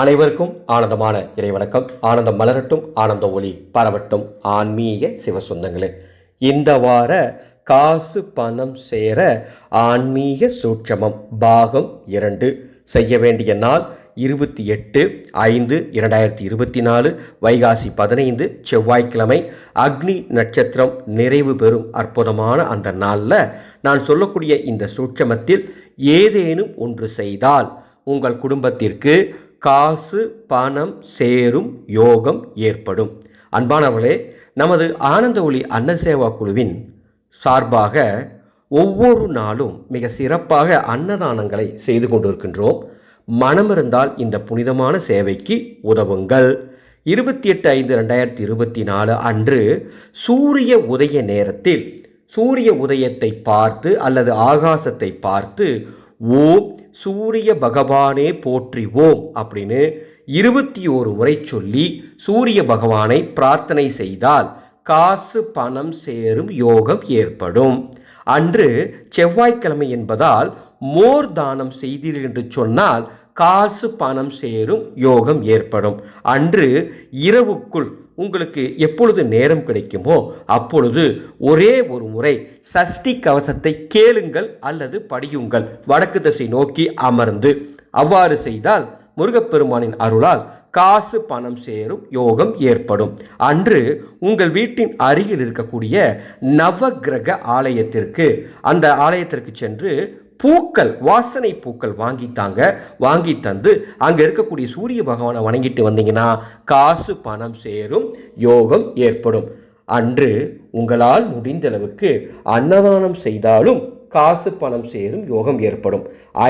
அனைவருக்கும் ஆனந்தமான இறைவணக்கம். ஆனந்தம் மலரட்டும் ஆனந்த ஒளி பரவட்டும். ஆன்மீக சிவசொந்தங்களே இந்த வார காசு பணம் சேர ஆன்மீக சூட்சமம் பாகம் இரண்டு. செய்ய வேண்டிய நாள் இருபத்தி எட்டு ஐந்து இரண்டாயிரத்தி இருபத்தி நாலு வைகாசி பதினைந்து செவ்வாய்க்கிழமை. அக்னி நட்சத்திரம் நிறைவு பெறும் அற்புதமான அந்த நாளில் நான் சொல்லக்கூடிய இந்த சூட்சமத்தில் ஏதேனும் ஒன்று செய்தால் உங்கள் குடும்பத்திற்கு காசு பணம் சேரும் யோகம் ஏற்படும். அன்பானவர்களே நமது ஆனந்த ஒளி அன்னசேவா குழுவின் சார்பாக ஒவ்வொரு நாளும் மிக சிறப்பாக அன்னதானங்களை செய்து கொண்டிருக்கின்றோம். மனமிருந்தால் இந்த புனிதமான சேவைக்கு உதவுங்கள். இருபத்தி எட்டு ஐந்து ரெண்டாயிரத்தி இருபத்தி நாலு அன்று சூரிய உதய நேரத்தில் சூரிய உதயத்தை பார்த்து அல்லது ஆகாசத்தை பார்த்து ஓம் சூரிய பகவானே போற்றிவோம் அப்படின்னு இருபத்தி ஓரு முறை சொல்லி சூரிய பகவானை பிரார்த்தனை செய்தால் காசு பணம் சேரும் யோகம் ஏற்படும். அன்று செவ்வாய்க்கிழமை என்பதால் மோர் தானம் செய்தீர்கள் என்று சொன்னால் காசு பணம் சேரும் யோகம் ஏற்படும். அன்று இரவுக்குள் உங்களுக்கு எப்பொழுது நேரம் கிடைக்குமோ அப்பொழுது ஒரே ஒரு முறை சஷ்டி கவசத்தை கேளுங்கள் அல்லது படியுங்கள். வடக்கு திசை நோக்கி அமர்ந்து. அவ்வாறு செய்தால் முருகப்பெருமானின் அருளால் காசு பணம் சேரும் யோகம் ஏற்படும். அன்று உங்கள் வீட்டின் அருகில் இருக்கக்கூடிய நவகிரக ஆலயத்திற்கு அந்த ஆலயத்திற்கு சென்று பூக்கள் வாசனை பூக்கள் வாங்கித்தாங்க வாங்கி தந்து அங்கே இருக்கக்கூடிய சூரிய பகவானை வணங்கிட்டு வந்தீங்கன்னா காசு பணம் சேரும் யோகம் ஏற்படும். அன்று உங்களால் முடிந்தளவுக்கு அன்னதானம் செய்தாலும் காசு பணம் சேரும் யோகம் ஏற்படும்.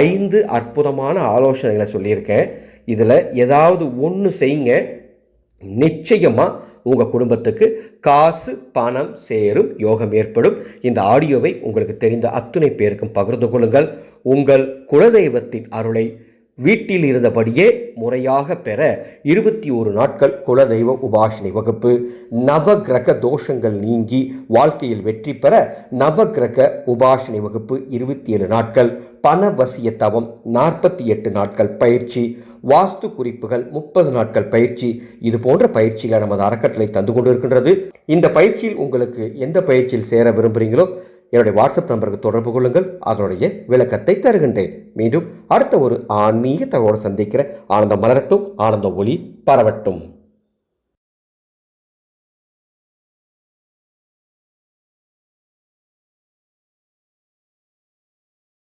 ஐந்து அற்புதமான ஆலோசனைகளை சொல்லியிருக்கேன். இதில் ஏதாவது ஒன்று செய்யுங்க. நிச்சயமாக உங்கள் குடும்பத்துக்கு காசு பணம் சேரும் யோகம் ஏற்படும். இந்த ஆடியோவை உங்களுக்கு தெரிந்த அத்துணை பேருக்கும் பகிர்ந்து கொள்ளுங்கள். உங்கள் குலதெய்வத்தின் அருளை வீட்டில் இருந்தபடியே முறையாக பெற இருபத்தி ஒரு நாட்கள் குலதெய்வ உபாசனை வகுப்பு. நவகிரக தோஷங்கள் நீங்கி வாழ்க்கையில் வெற்றி பெற நவகிரக உபாசனை வகுப்பு இருபத்தி ஏழு நாட்கள். பணவசிய தவம் நாற்பத்தி எட்டு நாட்கள் பயிற்சி. வாஸ்து குறிப்புகள் முப்பது நாட்கள் பயிற்சி. இது போன்ற பயிற்சிகளை நமது அறக்கட்டளை தந்து கொண்டிருக்கின்றது. இந்த பயிற்சியில் உங்களுக்கு எந்த பயிற்சியில் சேர விரும்புகிறீங்களோ என்னுடைய வாட்ஸ்அப் நம்பருக்கு தொடர்பு கொள்ளுங்கள். அதனுடைய விளக்கத்தை தருகின்றேன். மீண்டும் அடுத்த ஒரு ஆன்மீக தகவலோடு சந்திக்கிற ஆனந்தம் மலரட்டும் ஆனந்த ஒளி பரவட்டும்.